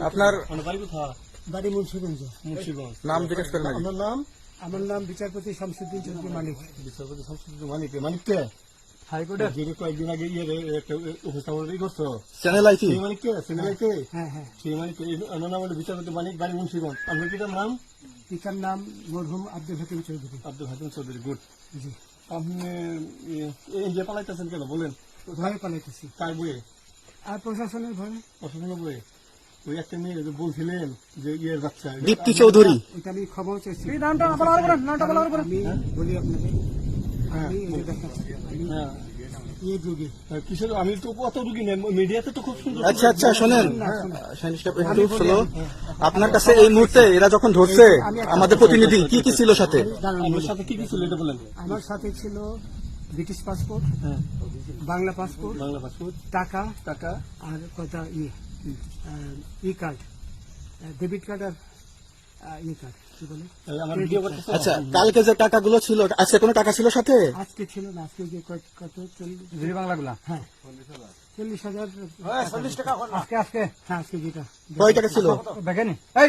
আপনার মানে বাড়ি বাড়ি মুন্সিগঞ্জ মুন্সিগঞ্জ নাম জিজ্ঞেস করেন নাম আমার নাম বিচারপতি শামসুদ্দিন চৌধুরী মালিক বিচারপতি সংস্কৃত মানিক হাইকোর্টের কয়েকদিন আগে ইয়ে একটা উপস্থাপন করছ চ্যানেল সেই সিনেমাইকে হ্যাঁ হ্যাঁ সেই মানিককে আমার নাম হলো বিচারপতি মানিক বাড়ি মুন্সিগঞ্জ আপনার কিটার নাম পিতার নাম মরহুম আব্দুল হাকিম চৌধুরী আব্দুল হাকিম চৌধুরী গুড জি আপনি এ- এই যে পালাইতেছেন কেন বলেন ভয়ে পালাইতেছি কার বইয়ে আর প্রশাসনের ওই একটা মেয়ে যে বলছিলেন যে ইয়ের বাচ্চা দীপ্তি চৌধুরী। এটা আমি খবর চাইছি নামটা বলার পরে নামটা বলার পরে আমি বলি আপনাকে আমি এই যে দেখাচ্ছি। আমি হ্যাঁ। ইয়ে আমি তো কত রুগী নেই মিডিয়াতে তো খুব সুন্দর আচ্ছা আচ্ছা শোনেন। স্লো আপনার কাছে এই মুহূর্তে এরা যখন ধরছে আমাদের প্রতিনিধি কি কি ছিল সাথে? বলি। সাথে কি কি ছিল এটা বলেন। আমার সাথে ছিল ব্রিটিশ পাসপোর্ট হ্যাঁ। বাংলা পাসপোর্ট বাংলা পাসপোর্ট টাকা টাকা। আর কটা ইয়ে ই কার্ড ডেবিট কার্ড আর ই কার্ড কি বলে? আমার ভিডিও আচ্ছা কালকে যে টাকাগুলো ছিল আজকে কোনো টাকা ছিল সাথে? আজকে ছিল না আজকে যে কত- চল্লিশ বাংলাগুলা হ্যাঁ। চল্লিশ হাজার। চল্লিশ টাকা আজকে আজকে হ্যাঁ আজকে যেটা। কয় টাকা ছিল? দেখেনি। এই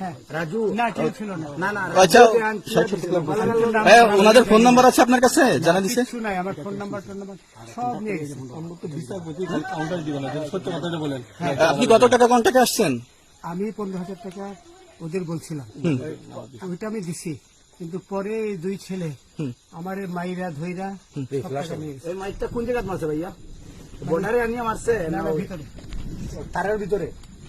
হ্যাঁ। আচ্ছা হ্যাঁ ওনাদের ফোন নাম্বার আছে আপনার কাছে? জানা দিছে? আমার ফোন নাম্বার সব নিয়ে আপনি কত টাকা কন্টাক্টে আসছেন? আমি পনেরো হাজার টাকা ওদের বলছিলাম। ওইটা আমি দিছি কিন্তু পরে দুই ছেলে আমার এই মাইরা ধইরা। এই মাইকটা কোন জায়গায় মারছে ভাইয়া? বর্ডারে আনিয়ে মারছে তারের ভিতরে?